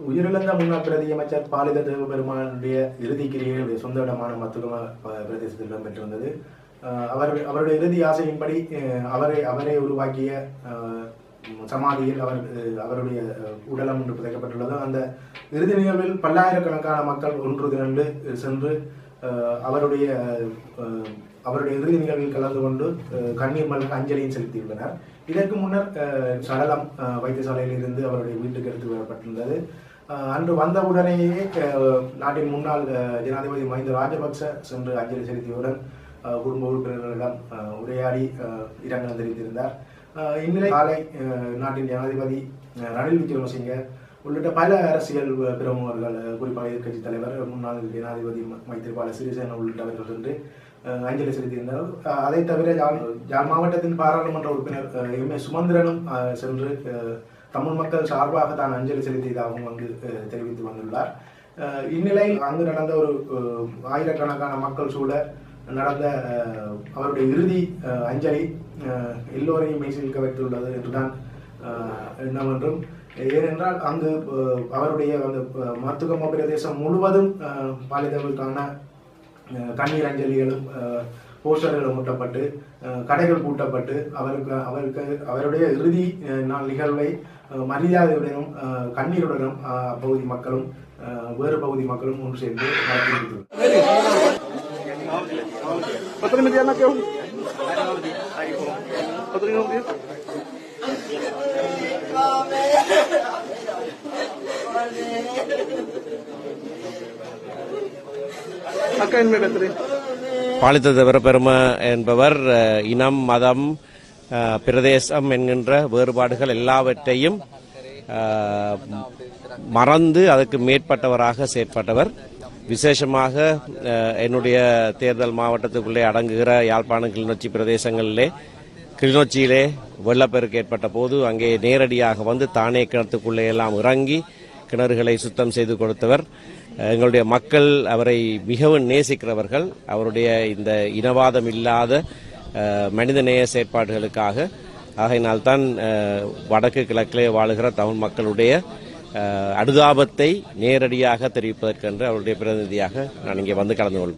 உயிரிழந்த முன்னாள் பிரதி அமைச்சர் பாலித தேவபெருமானுடைய இறுதி கிரியையுடைய சொந்த இடமான மத்துகம ப- பிரதேசத்தில் இடம்பெற்றிருந்தது அவர் அவருடைய இறுதி ஆசையின்படி அவரை அவரே உருவாக்கிய சமாதியில் அவர் அவருடைய உடலம் ஒன்று புதைக்கப்பட்டுள்ளது. அந்த இறுதி நிகழ்வில் பல்லாயிரக்கணக்கான மக்கள் ஒன்று திரண்டு சென்று அவருடைய அவருடைய இறுதி நிகழ்வில் கலந்து கொண்டு கண்ணீர் மலர் அஞ்சலியும் செலுத்தியுள்ளனர். இதற்கு முன்னர் சடலம் வைத்தியசாலையில் இருந்து அவருடைய வீட்டுக்கு எடுத்து வரப்பட்டிருந்தது. அன்று வந்தவுடனேயே உடனேயே நாட்டின் முன்னாள் ஜனாதிபதி மஹிந்த ராஜபக்ச சென்று அஞ்சலி செலுத்தியவுடன் குடும்ப உறுப்பினர்களிடம் உரையாடி இரங்கல் தெரிவித்திருந்தார். இந்நிலை காலை நாட்டின் ஜனாதிபதி ரணில் விக்ரமசிங்க உள்ளிட்ட பல அரசியல் பிரமுகர்கள் குறிப்பாக எதிர்க்கட்சி தலைவர் முன்னாள் ஜனாதிபதி மைத்திரிபால சிறிசேன உள்ளிட்டவர்கள் என்று அஞ்சலி செலுத்தியிருந்தார் அதை தவிர யாழ் மாவட்டத்தின் பாராளுமன்ற உறுப்பினர் எம். ஏ சுமந்திரனும் சென்று தமிழ் மக்கள் சார்பாக தான் அஞ்சலி செலுத்தியதாகவும் அங்கு தெரிவித்து வந்துள்ளார். இந்நிலையில் அங்கு நடந்த ஒரு ஆயிரக்கணக்கான மக்கள் சூழ நடந்த அவருடைய இறுதி அஞ்சலி எல்லோரையும் மெய்சிலிக்க வைத்துள்ளது என்றுதான் என்னவென்றும் ஏனென்றால் அங்கு அவருடைய அந்த அஹ், மத்துகம பிரதேசம் முழுவதும் அஹ், கண்ணீர் அஞ்சலிகளும் போஸ்டர்கள் போஸ்டர்களும் கடைகள் பூட்டப்பட்டு அவருக்கு அவருக்கு அவருடைய இறுதி நாள் நிகழ்வை மரியாதையுடனும் கண்ணீருடனும் அப்பகுதி மக்களும் வேறு பகுதி மக்களும் ஒன்று சேர்ந்து நடத்தி பாலித்த தேவரபெரும என்பவர் இனம் மதம் பிரதேசம் என்கின்ற வேறுபாடுகள் எல்லாவற்றையும் மறந்து அதற்கு மேற்பட்டவராக செயற்பட்டவர். விசேஷமாக என்னுடைய தேர்தல் மாவட்டத்துக்குள்ளே அடங்குகிற யாழ்ப்பாணம் கிளிநொச்சி பிரதேசங்களிலே கிளிநொச்சியிலே வெள்ளப்பெருக்கு ஏற்பட்ட போது அங்கே நேரடியாக வந்து தானே கிணத்துக்குள்ளே எல்லாம் இறங்கி கிணறுகளை சுத்தம் செய்து கொடுத்தவர். எங்களுடைய மக்கள் அவரை மிகவும் நேசிக்கிறவர்கள். அவருடைய இந்த இனவாதம் இல்லாத மனிதநேய செயற்பாடுகளுக்காக. ஆகையினால் தான் வடக்கு கிழக்கிலே வாழுகிற தமிழ் மக்களுடைய அனுதாபத்தை நேரடியாக தெரிவிப்பதற்கென்று அவருடைய பிரதிநிதியாக நான் இங்கே வந்து கலந்து கொள்வேன்